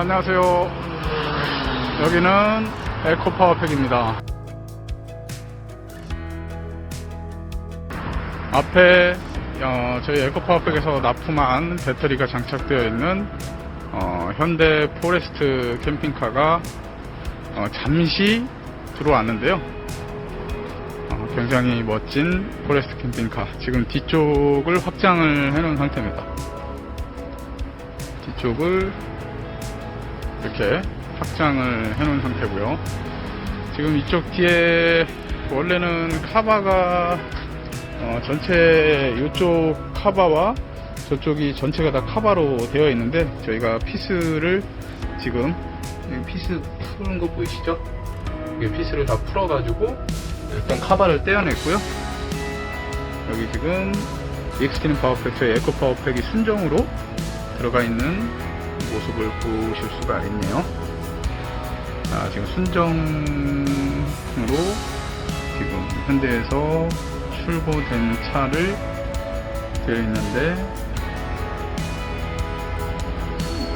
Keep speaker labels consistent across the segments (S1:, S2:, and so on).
S1: 안녕하세요. 여기는 에코파워팩입니다. 앞에 어, 저희 에코파워팩에서 납품한 배터리가 장착되어 있는 어, 현대 포레스트 캠핑카가 어, 잠시 들어왔는데요. 어, 굉장히 멋진 포레스트 캠핑카. 지금 뒤쪽을 확장을 해놓은 상태입니다. 뒤쪽을 이렇게 확장을 해놓은 상태고요. 지금 이쪽 뒤에 원래는 카바가 어, 전체 이쪽 카바와 저쪽이 전체가 다 카바로 되어 있는데 저희가 피스를 지금 피스 푸는 거 보이시죠? 이게 피스를 다 풀어가지고 일단 카바를 떼어냈고요. 여기 지금 익스트림 파워팩 저희 에코 파워팩이 순정으로 들어가 있는 모습을 보실 수가 있네요. 자, 지금 순정으로 지금 현대에서 출고된 차를 되어 있는데,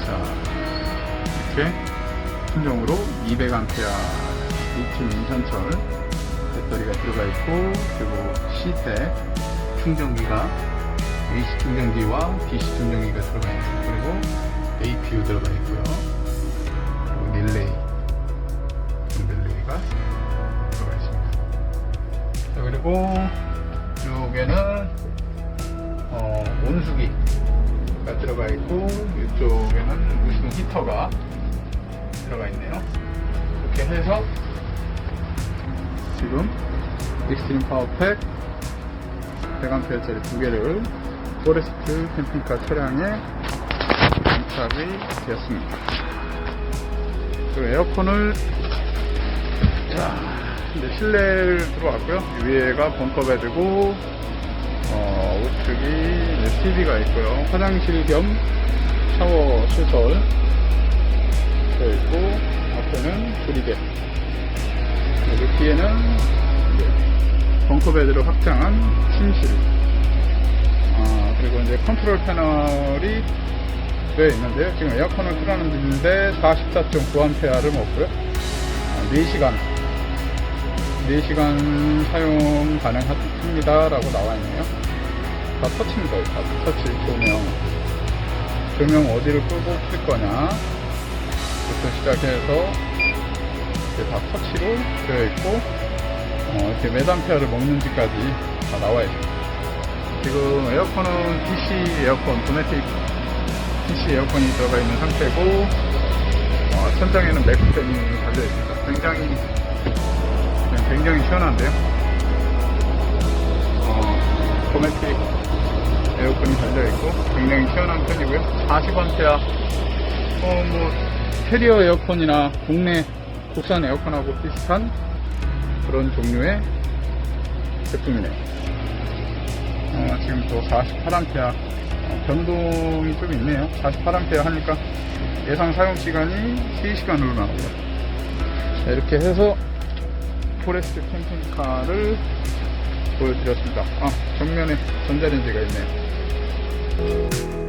S1: 자, 이렇게 순정으로 200A 리튬 인산철 배터리가 들어가 있고, 그리고 시대 충전기가 AC 충전기와 DC 충전기가 들어가 있고, 그리고 APU 들어가 있고요. 그리고 릴레이, 릴레이가 들어가 있습니다. 자, 그리고 이쪽에는 어, 온수기가 들어가 있고 이쪽에는 무슨 히터가 들어가 있네요. 이렇게 해서 지금 익스트림 파워팩 100A짜리 두 개를 포레스트 캠핑카 차량에 장착이 되었습니다. 그리고 에어컨을 자, 이제 실내를 들어왔고요. 위에가 벙커베드고 어, 우측이 TV가 있고요. 화장실 겸 샤워 시설 되어 있고 앞에는 조리개 여기 뒤에는 벙커베드로 확장한 침실 아, 그리고 이제 컨트롤 패널이 되어 있는데요. 지금 에어컨을 틀어놨는데 44.9A를 먹고요. 아, 4시간. 4시간 사용 가능합니다. 라고 나와 있네요. 다 터치입니다 다 터치. 조명. 조명 어디를 끄고 킬 거냐. 부터 시작해서 이렇게 다 터치로 되어 있고 어, 이렇게 몇 암페어를 먹는지까지 다 나와 있습니다. 지금 에어컨은 DC 에어컨 도메틱 DC 에어컨이 들어가 있는 상태고 어, 천장에는 맥팬이 달려 있습니다 굉장히 굉장히 시원한데요. 어, 도메틱 에어컨이 달려 있고 굉장히 시원한 편이고요. 40A 어, 뭐 캐리어 에어컨이나 국내 국산 에어컨하고 비슷한 그런 종류의 제품이네요. 어, 지금 또 48A 어, 변동이 좀 있네요. 48A 하니까 예상 사용 시간이 3시간으로 나오고요. 자, 이렇게 해서 포레스트 캠핑카를 보여드렸습니다. 아, 정면에 전자레인지가 있네요.